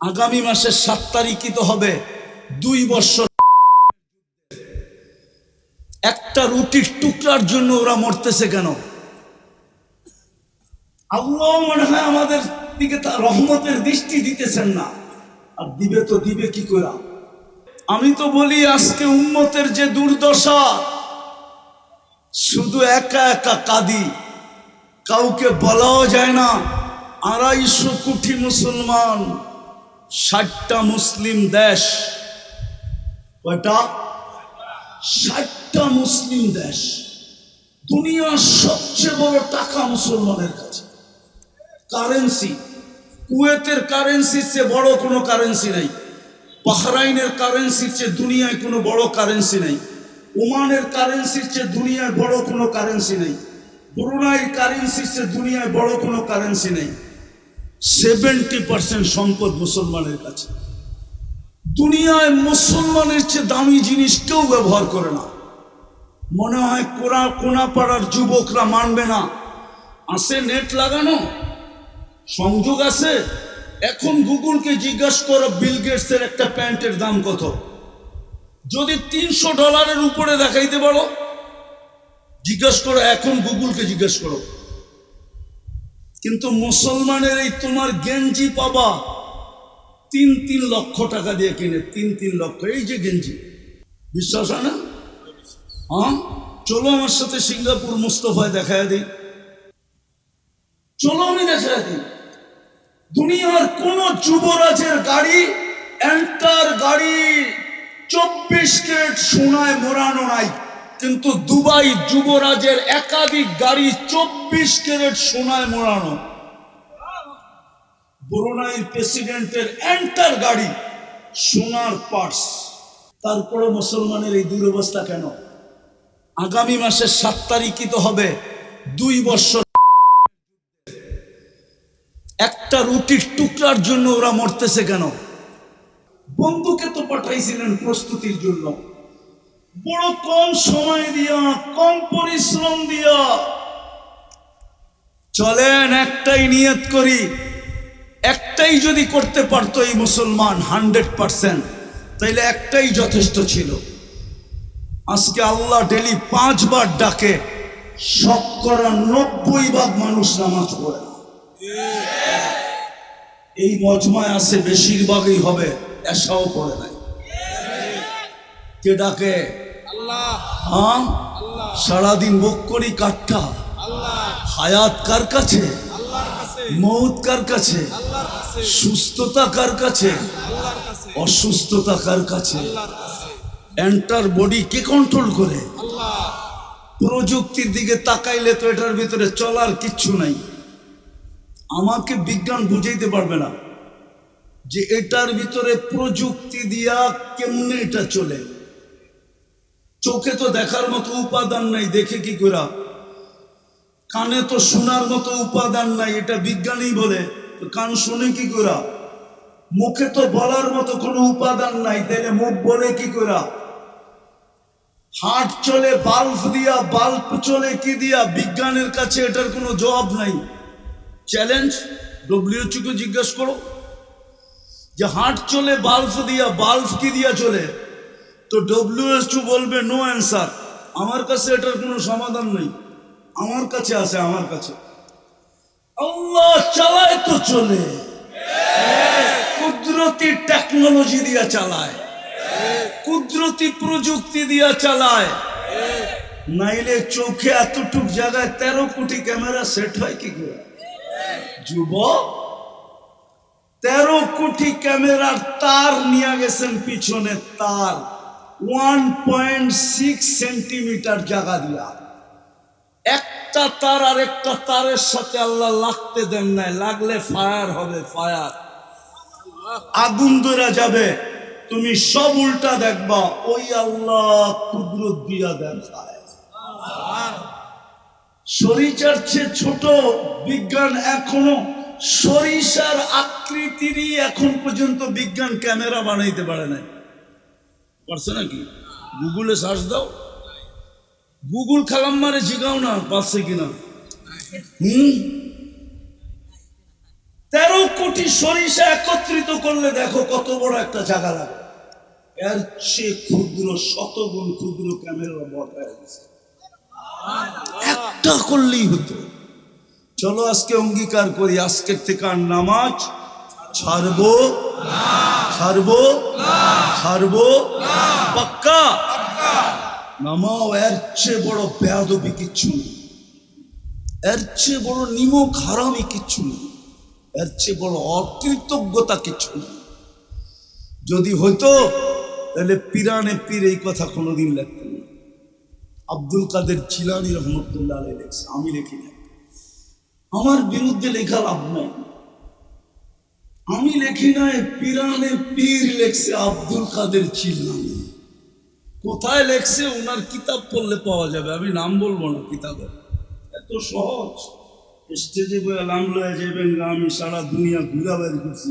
আগামী মাসের সাত তারিখই তো হবে দুই বছর। একটা রুটির টুকরার জন্য ওরা মরতেছে কেন? আল্লাহ মনে হয় আমাদের দিকে তার রহমতের দৃষ্টি দিতেছেন না। আর দিবে তো দিবে কি করে? আমি তো বলি, আজকে উম্মতের যে দুর্দশা, শুধু একা একা কাঁদি। কাউকে বলাও যায় না। আড়াইশো কোটি মুসলমান ষাটটা মুসলিম দেশ। কয়টা? ষাটটা মুসলিম দেশ। দুনিয়ার সবচেয়ে বড় টাকা মুসলমানের কাছে। কারেন্সি। কুয়েতের কারেন্সির চেয়ে বড় কোনো কারেন্সি নাই। বাহরাইনের কারেন্সির চেয়ে দুনিয়ায় কোনো বড় কারেন্সি নেই। ওমানের কারেন্সির চেয়ে দুনিয়ায় বড় কোনো কারেন্সি নেই। ব্রুনাই কারেন্সির চেয়ে দুনিয়ায় বড় কোনো কারেন্সি নেই। সেভেন্টি পার্সেন্ট সম্পদ মুসলমানের কাছে। দুনিয়ায় মুসলমানের চেয়ে দামি জিনিস কেউ ব্যবহার করে না। মনে হয় কোনা পাড়ার যুবকরা মানবে না। আছে নেট লাগানো? সংযোগ আছে? এখন গুগলকে জিজ্ঞাসা করো, বিল গেটসের একটা প্যান্টের দাম কত? যদি তিনশো ডলারের উপরে দেখাইতে পারো, জিজ্ঞাসা করো, এখন গুগলকে জিজ্ঞাসা করো। কিন্তু মুসলমানের এই তোমার গেঞ্জি পাবা, তিন তিন লক্ষ টাকা দিয়ে কিনে, তিন তিন লক্ষ, এই যে গেঞ্জি। বিশ্বাস হয় না? হ্যাঁ? চলো আমার সাথে সিঙ্গাপুর মুস্তফায় দেখা দিই। চলো আমি দেখা দিই। দুনিয়ার কোন যুবরাজের গাড়ি এন্টার গাড়ি, চব্বিশ কেট সোনায় মোড়ানো নাই। কিন্তু দুবাই যুবরাজের একাধিক গাড়ি চব্বিশ ক্যারেট সোনায় মোড়ানো। ব্রুনাইর প্রেসিডেন্টের এন্টার গাড়ি সোনার পার্স। তারপরে মুসলমানের এই দুরবস্থা কেন? আগামী মাসের সাত তারিখই তো হবে দুই বছর। একটা রুটির টুকরার জন্য ওরা মরতেছে কেন? বন্ধুকে তো পাঠাইছিলেন প্রস্তুতির জন্য। বড় কম সময় দিয়া, কম পরিশ্রম দিয়া। চলেন, একটাই নিয়ত করি। একটাই যদি করতে পারতো এই মুসলমান, হান্ড্রেড পার্সেন্ট। তাইলে একটাই যথেষ্ট ছিল। আজকে আল্লাহ ডেলি পাঁচবার ডাকে শতকরা নব্বই ভাগ মানুষ নামাজ পড়ে এই মজমায় আছে, বেশিরভাগই হবে, এসাও পড়ে নাই। কে ডাকে? হ্যাঁ? সারাদিন বক করি কাঠটা। হায়াত কার কাছে? মৌত কার কাছে? সুস্থতা কার কাছে? অসুস্থতা কার কাছে? এন্টার বডি কে কন্ট্রোল করে? প্রযুক্তির দিকে তাকাইলে তো এটার ভিতরে চলার কিচ্ছু নাই। আমাকে বিজ্ঞান বুঝাইতে পারবে না যে এটার ভিতরে প্রযুক্তি দিয়া কেমনে এটা চলে? চোখে তো দেখার মতো উপাদান নাই, দেখে কি করা কানে তো শোনার মতো উপাদান নাই, এটা বিজ্ঞানী বলে কান শুনে কি করা মুখে তো বলার মতো কোনো উপাদান নাই, তাইলে মুখ বলে কি করা হাট চলে, বাল্ব দিয়া, বাল্ব চলে কি দিয়া? বিজ্ঞানের কাছে এটার কোনো জবাব নাই। চ্যালেঞ্জ? ডব্লিউএচকে জিজ্ঞেস করো। যে হাট চলে, বাল্ব দিয়া, বাল্ব কি দিয়া চলে? তো ডব্লিউএচও বলবে নো অ্যান্সার আমার কাছে এটার কোনো সমাধান নেই। আমার কাছে আছে, আমার কাছে। আল্লাহ চালায় তো চলে। কুদরতি টেকনোলজি দিয়া চালায়। কুদরতি প্রযুক্তি দিয়া চালায়। নাইলে চোখে এতটুক জায়গায় তেরো কোটি ক্যামেরা সেট হয় কি করে? যুবক, তেরো কোটি ক্যামেরার তার নিয়ে গেছেন পিছনে তার। ওয়ান পয়েন্ট সিক্স সেন্টিমিটার জায়গা দিয়া। একটা তার আর একটা তারের সাথে আল্লাহ লাগতে দেন নাই। লাগলে ফায়ার হবে ফায়ার আগুন ধরে যাবে। তুমি সব উল্টা দেখবা, ওই আল্লাহ কুদরত দিয়া দেখায়। সরিষার চেয়ে ছোট বিজ্ঞান এখনও, সরিষার আকৃতিরই এখন পর্যন্ত বিজ্ঞান ক্যামেরা বানাইতে পারে নাই। পারছে নাকি? গুগলে সার্চ দাও। গুগল খালাম মারে জিগাও না, পারছে কিনা? হুম? তেরো কোটি সরিষা একত্রিত করলে দেখো কত বড় একটা জায়গা লাগে। এর চেয়ে ক্ষুদ্র, শতগুণ ক্ষুদ্র ক্যামেরা বটায় একটা করলেই হতো। চলো আজকে অঙ্গীকার করি, আজকের থেকে আর নামাজ ছাড়বো ছাড়বো ছাড়বো পাক্কা? নামাও এর চেয়ে বড় বেয়াদবি কিচ্ছু এর চেয়ে বড় নিমক হারামি কিচ্ছু এর চেয়ে বড় অকৃতজ্ঞতা কিচ্ছু যদি হইতো, তাহলে পিরানে পীর এই কথা কোনোদিন লিখতেন না। আব্দুল কাদের চিলানি রহমতুল্লাহ লেখছে, আমি লিখি না আমার বিরুদ্ধে লেখা লাভ নাই। আমি লেখি নাই, পিরানে পীর লেখছে আব্দুল কাদের চিলানি কোথায় লেখছে? ওনার কিতাব পড়লে পাওয়া যাবে। আমি নাম বলব না কিতাবের এত সহজ। স্টেজে বয়ে নাম লয়ে যাবেন আমি সারা দুনিয়া ঘুরা করছি।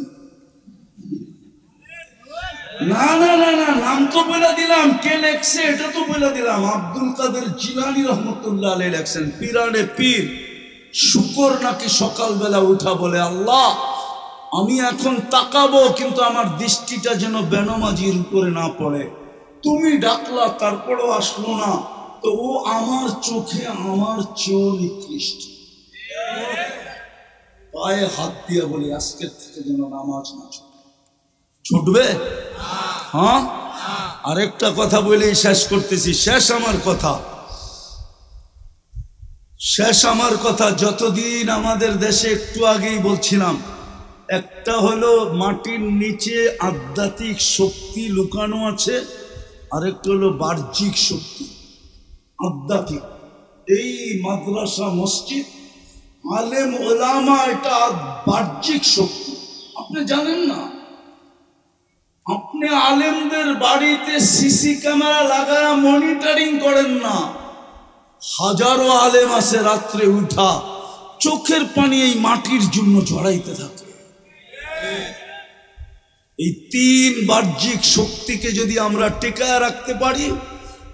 না না না না, নাম তো বলে দিলাম। কে লেখছে? এটা তো বলে দিলাম। আব্দুল কাদের জিলানি রহমতুল্লাহ আলী লেখছেন, পিরানে পীর। শুকর নাকি সকালবেলা উঠা বলে আল্লাহ। আমি এখন তাকাবো, কিন্তু আমার দৃষ্টিটা যেন বেনমাজির উপরে না পড়ে। তুমি ডাকলা, তারপরেও আসলো না। তো ও আমার চোখে আমার চেয়েও নিকৃষ্ট। পায়ে হাত দিয়ে বলি আজকের থেকে যেন নামাজ না ছুটে। ছুটবে? হ্যাঁ? আরেকটা কথা বলেই শেষ করতেছি। শেষ আমার কথা। শেষ আমার কথা। যতদিন আমাদের দেশে একটু আগেই বলছিলাম একটা হলো মাটির নিচে আধ্যাত্মিক শক্তি লুকানো আছে, আরেকটা হলো বাহ্যিক শক্তি, আধ্যাত্মিক। এই মাদ্রাসা মসজিদ, আলেম ওলামা, এটা বাহ্যিক শক্তি। আপনি জানেন না? আপনি আলেমদের বাড়িতে সিসি ক্যামেরা লাগায় মনিটরিং করেন না। হাজারো আলেম আছে রাত্রে উঠা, চোখের পানি এই মাটির জন্য ঝরাইতে থাকে। এই তিন বাহ্যিক শক্তিকে যদি আমরা টেকায় রাখতে পারি,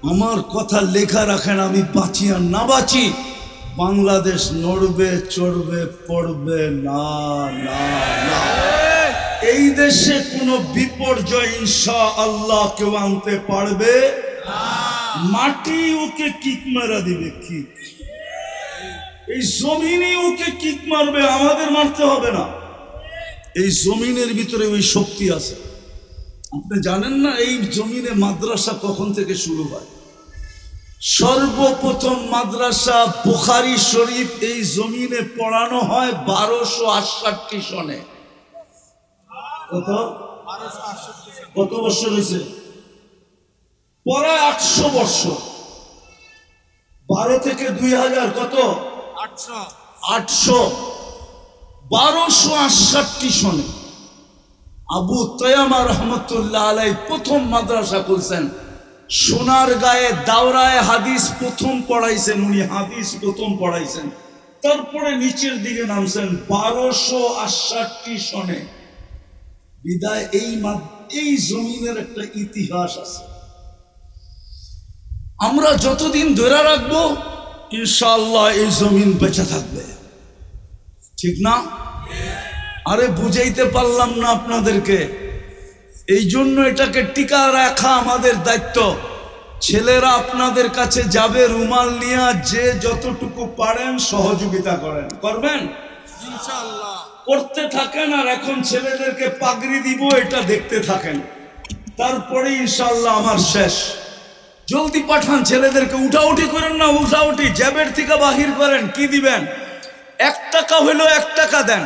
আমার কথা লেখা রাখেন, আমি বাঁচি আর না বাঁচি, বাংলাদেশ নড়বে, চড়বে, পড়বে, না না না। এই দেশে কোনো বিপর্যয় ইনশা আল্লাহ কেউ আনতে পারবে? মাটি ওকে কিক মারা দিবে, কিক। এই জমিনই ওকে কিক মারবে, আমাদের মারতে হবে না। এই জমিনের ভিতরে ওই শক্তি আছে। আপনি জানেন না এই জমিনে মাদ্রাসা কখন থেকে শুরু হয়? সর্বপ্রথম মাদ্রাসা বুখারি শরীফ এই জমিনে পড়ানো হয় বারোশো আটষট্টি সনে। কত? কত বছর হয়েছে? পরে আটশো বছর। বারো থেকে দুই হাজার কত? আটশো। আটশো। বারোশো আটষট্টি সনে আবু তয়ামা রহমতুল্লাহ আলাই প্রথম মাদ্রাসা খুলছেন। সোনার গায়ে দাওরায় হাদিস প্রথম পড়াইছেন, উনি হাদিস প্রথম পড়াইছেন। তারপরে নিচের দিকে নামছেন বারোশো আটষট্টি সনে। বিদায়, এই এই জমিনের একটা ইতিহাস আছে। আমরা যতদিন ধরে রাখব, ইনশাআল্লাহ এই জমিন বেঁচে থাকবে। ঠিক না? আরে বুঝাইতে পারলাম না আপনাদেরকে। এই জন্য এটাকে টিকা রাখা আমাদের দায়িত্ব। ছেলেরা আপনাদের কাছে যাবে রুমাল নিয়ে যে যতটুকু পারেন সহযোগিতা করেন। করবেন করতে থাকেন আর এখন ছেলেদেরকে পাগড়ি দিব এটা দেখতে থাকেন। তারপরে ইনশাল্লাহ আমার শেষ। জলদি পাঠান ছেলেদেরকে উঠাউঠি করেন না উঠাউঠি। জ্যাবের থেকে বাহির করেন কি দিবেন? এক টাকা হইল এক টাকা দেন।